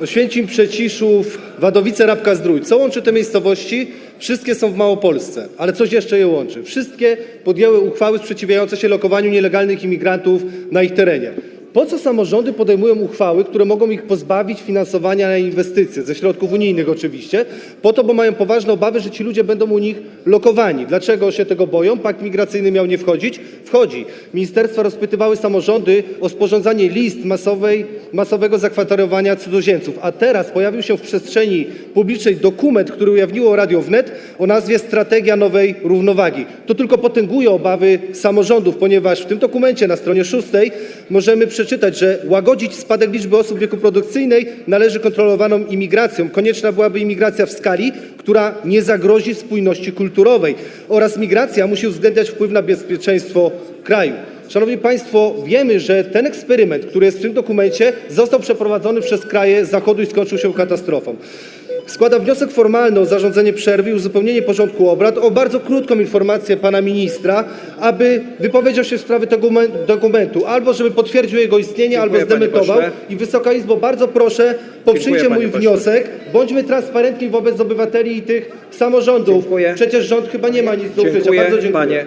Oświęcim, Przeciszów, Wadowice, Rabka, Zdrój. Co łączy te miejscowości? Wszystkie są w Małopolsce, ale coś jeszcze je łączy. Wszystkie podjęły uchwały sprzeciwiające się lokowaniu nielegalnych imigrantów na ich terenie. Po co samorządy podejmują uchwały, które mogą ich pozbawić finansowania na inwestycje, ze środków unijnych oczywiście? Po to, bo mają poważne obawy, że ci ludzie będą u nich lokowani. Dlaczego się tego boją? Pakt migracyjny miał nie wchodzić? Wchodzi. Ministerstwa rozpytywały samorządy o sporządzanie list masowej, masowego zakwaterowania cudzoziemców, a teraz pojawił się w przestrzeni publicznej dokument, który ujawniło Radio Wnet o nazwie Strategia Nowej Równowagi. To tylko potęguje obawy samorządów, ponieważ w tym dokumencie na stronie szóstej możemy przeczytać, że łagodzić spadek liczby osób w wieku produkcyjnej należy kontrolowaną imigracją. Konieczna byłaby imigracja w skali, która nie zagrozi spójności kulturowej oraz migracja musi uwzględniać wpływ na bezpieczeństwo kraju. Szanowni Państwo, wiemy, że ten eksperyment, który jest w tym dokumencie, został przeprowadzony przez kraje Zachodu i skończył się katastrofą. Składam wniosek formalny o zarządzenie przerwy i uzupełnienie porządku obrad o bardzo krótką informację pana ministra, aby wypowiedział się w sprawie tego men- dokumentu, albo żeby potwierdził jego istnienie, Dziękuję, albo zdementował. panie I Wysoka Izbo, bardzo proszę, poprzyjcie panie mój pośle. wniosek, bądźmy transparentni wobec obywateli i tych samorządów. Dziękuję. Przecież rząd chyba nie ma nic do ukrycia. Dziękuję, Bardzo dziękuję. panie.